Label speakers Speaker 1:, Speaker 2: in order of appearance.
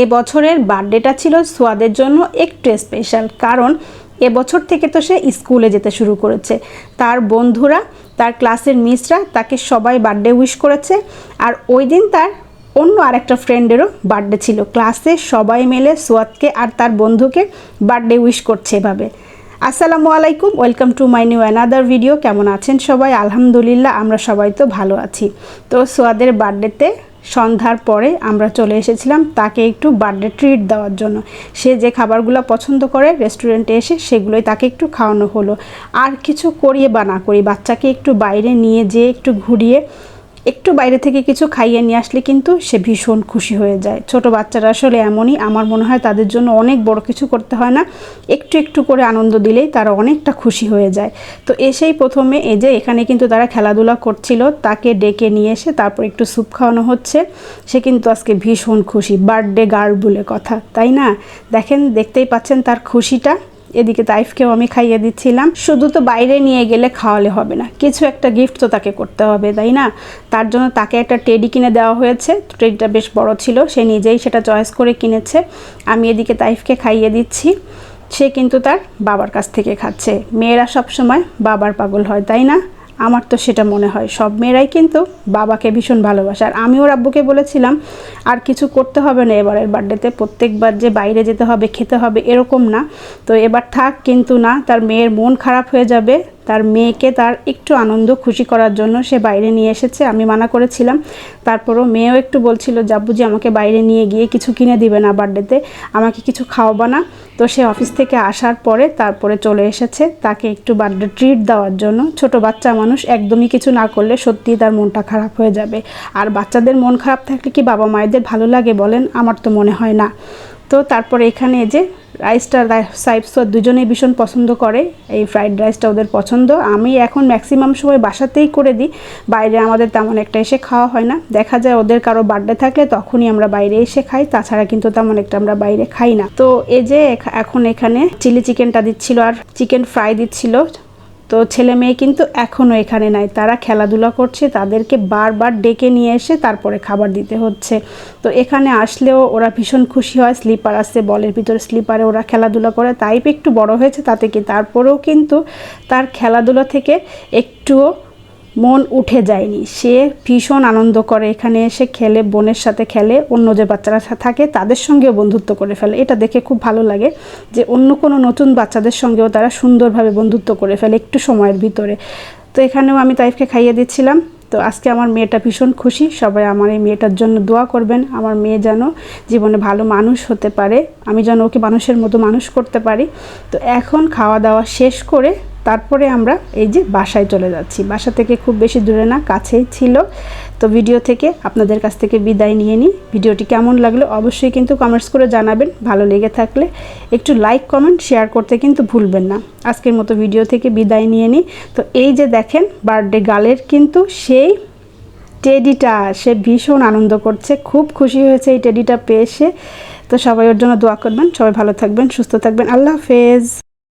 Speaker 1: এ বছরের বার্থডেটা ছিল সোয়াদের জন্য একটু স্পেশাল কারণ এবছর থেকে তো সে স্কুলে যেতে শুরু করেছে। তার বন্ধুরা, তার ক্লাসের মিসরা তাকে সবাই বার্থডে উইশ করেছে। আর ওই দিন তার অন্য আরেকটা ফ্রেন্ডেরও বার্থডে ছিল। ক্লাসে সবাই মিলে সোয়াদকে আর তার বন্ধুকে বার্থডে উইশ করছে এভাবে। আসসালামু আলাইকুম welcome to my new another video কেমন আছেন সবাই? আলহামদুলিল্লাহ, আমরা সবাই তো ভালো আছি। তো সোয়াদের বার্থডেতে সন্ধ্যার পরে আমরা চলে এসেছিলাম তাকে একটু বার্থডে ট্রিট দেওয়ার জন্য। সে যে খাবারগুলো পছন্দ করে রেস্টুরেন্টে এসে সেগুলোই তাকে একটু খাওয়ানো হলো। আর কিছু করিয়ে বা না করি বাচ্চাকে একটু বাইরে নিয়ে যেয়ে একটু ঘুরিয়ে একটু বাইরে থেকে কিছু খাইয়ে নিয়ে আসলে কিন্তু সে ভীষণ খুশি হয়ে যায়। ছোট বাচ্চারা আসলে এমনই, আমার মনে হয় তাদের জন্য অনেক বড় কিছু করতে হয় না। একটু একটু করে আনন্দ দিলেই তারা অনেকটা খুশি হয়ে যায়। তো এসেই প্রথমে এই যে এখানে কিন্তু তারা খেলাধুলা করছিল, তাকে ডেকে নিয়ে এসে তারপর একটু স্যুপ খাওয়ানো হচ্ছে। সে কিন্তু আজকে ভীষণ খুশি, বার্থডে গার্ল বলে কথা, তাই না? দেখেন, দেখতেই পাচ্ছেন তার খুশিটা। এদিকে তাইফকেও আমি খাইয়ে দিচ্ছিলাম। শুধু তো বাইরে নিয়ে গেলে খাওয়ালে হবে না। কিছু একটা গিফট তো তাকে করতে হবে, তাই না? তার জন্য তাকে একটা টেডি কিনে দেওয়া হয়েছে। টেডিটা বেশ বড় ছিল, সে নিজেই সেটা চয়েস করে কিনেছে। আমি এদিকে তাইফকে খাইয়ে দিচ্ছি। সে কিন্তু তার বাবার কাছ থেকে খাচ্ছে। মেয়েরা সবসময় বাবার পাগল হয়, তাই না? আমার তো সেটা মনে হয়। সব মেয়েরাই কিন্তু বাবাকে ভীষণ ভালোবাসে। আর আমিও রাব্বুকে বলেছিলাম, আর কিছু করতে হবে না এবারের বার্থডেতে প্রত্যেকবার যে বাইরে যেতে হবে, খেতে হবে, এরকম না। তো এবার থাক, কিন্তু না, তার মেয়ের মন খারাপ হয়ে যাবে। তার মেয়েকে তার একটু আনন্দ, খুশি করার জন্য সে বাইরে নিয়ে এসেছে। আমি মানা করেছিলাম। তারপরও মেয়েও একটু বলছিল জাব্বুজি আমাকে বাইরে নিয়ে গিয়ে কিছু কিনে দিবে না বার্থডেতে। আমাকে কিছু খাওয়াবা না। তো সে অফিস থেকে আসার পরে তারপরে চলে এসেছে তাকে একটু বার্থডে ট্রিট দেওয়ার জন্য। ছোট বাচ্চা মানুষ, একদমই কিছু না করলে সত্যিই তার মনটা খারাপ হয়ে যাবে। আর বাচ্চাদের মন খারাপ থাকলে কি বাবা মায়েদের ভালো লাগে বলেন? আমার তো মনে হয় না। তো তারপরে এখানে যে রাইসটা সাইপস দুজনেই ভীষণ পছন্দ করে। এই ফ্রাইড রাইসটা ওদের পছন্দ। আমি এখন ম্যাক্সিমাম সময় বাসাতেই করে দিই। বাইরে আমাদের তেমন একটা এসে খাওয়া হয় না। দেখা যায় ওদের কারও বার্থডে থাকলে তখনই আমরা বাইরে এসে খাই। তাছাড়া কিন্তু তেমন একটা আমরা বাইরে খাই না। তো এই যে এখন এখানে চিলি চিকেনটা দিচ্ছিল আর চিকেন ফ্রাই দিচ্ছিল। তো ছেলে মেয়ে কিন্তু এখনও এখানে নাই। তারা খেলাধুলা করছে, তাদেরকে বারবার ডেকে নিয়ে এসে তারপরে খাবার দিতে হচ্ছে। তো এখানে আসলেও ওরা ভীষণ খুশি হয়, স্লিপার আসছে বলের ভিতরে স্লিপারে ওরা খেলাধুলা করে। তাইপ একটু বড় হয়েছে, তাতে কি তারপরেও কিন্তু তার খেলাধুলা থেকে একটুও মন উঠে যায়নি। সে ভীষণ আনন্দ করে এখানে এসে খেলে, বোনের সাথে খেলে, অন্য যে বাচ্চারা থাকে তাদের সঙ্গেও বন্ধুত্ব করে ফেলে। এটা দেখে খুব ভালো লাগে যে অন্য কোনো নতুন বাচ্চাদের সঙ্গেও তারা সুন্দরভাবে বন্ধুত্ব করে ফেলে একটু সময়ের ভিতরে। তো এখানেও আমি তাইফকে খাইয়ে দিচ্ছিলাম। তো আজকে আমার মেয়েটা ভীষণ খুশি। সবাই আমার এই মেয়েটার জন্য দোয়া করবেন। আমার মেয়ে যেন জীবনে ভালো মানুষ হতে পারে। আমি যেন ওকে মানুষের মতো মানুষ করতে পারি। তো এখন খাওয়া দাওয়া শেষ করে তারপরে আমরা এই যে বাসায় চলে যাচ্ছি। বাসা থেকে খুব বেশি দূরে না, কাছেই ছিল। তো ভিডিও থেকে আপনাদের কাছ থেকে বিদায় নিয়ে নিই। ভিডিওটি কেমন লাগল অবশ্যই কিন্তু কমেন্টস করে জানাবেন। ভালো লেগে থাকলে একটু লাইক কমেন্ট শেয়ার করতে কিন্তু ভুলবেন না। আজকের মতো ভিডিও থেকে বিদায় নিয়ে নিই। তো এই যে দেখেন বার্থডে গালের কিন্তু সেই টেডিটা সে ভীষণ আনন্দ করছে। খুব খুশি হয়েছে এই টেডিটা পেয়ে সে। তো সবাই ওর জন্য দোয়া করবেন। সবাই ভালো থাকবেন, সুস্থ থাকবেন। আল্লাহ হাফেজ।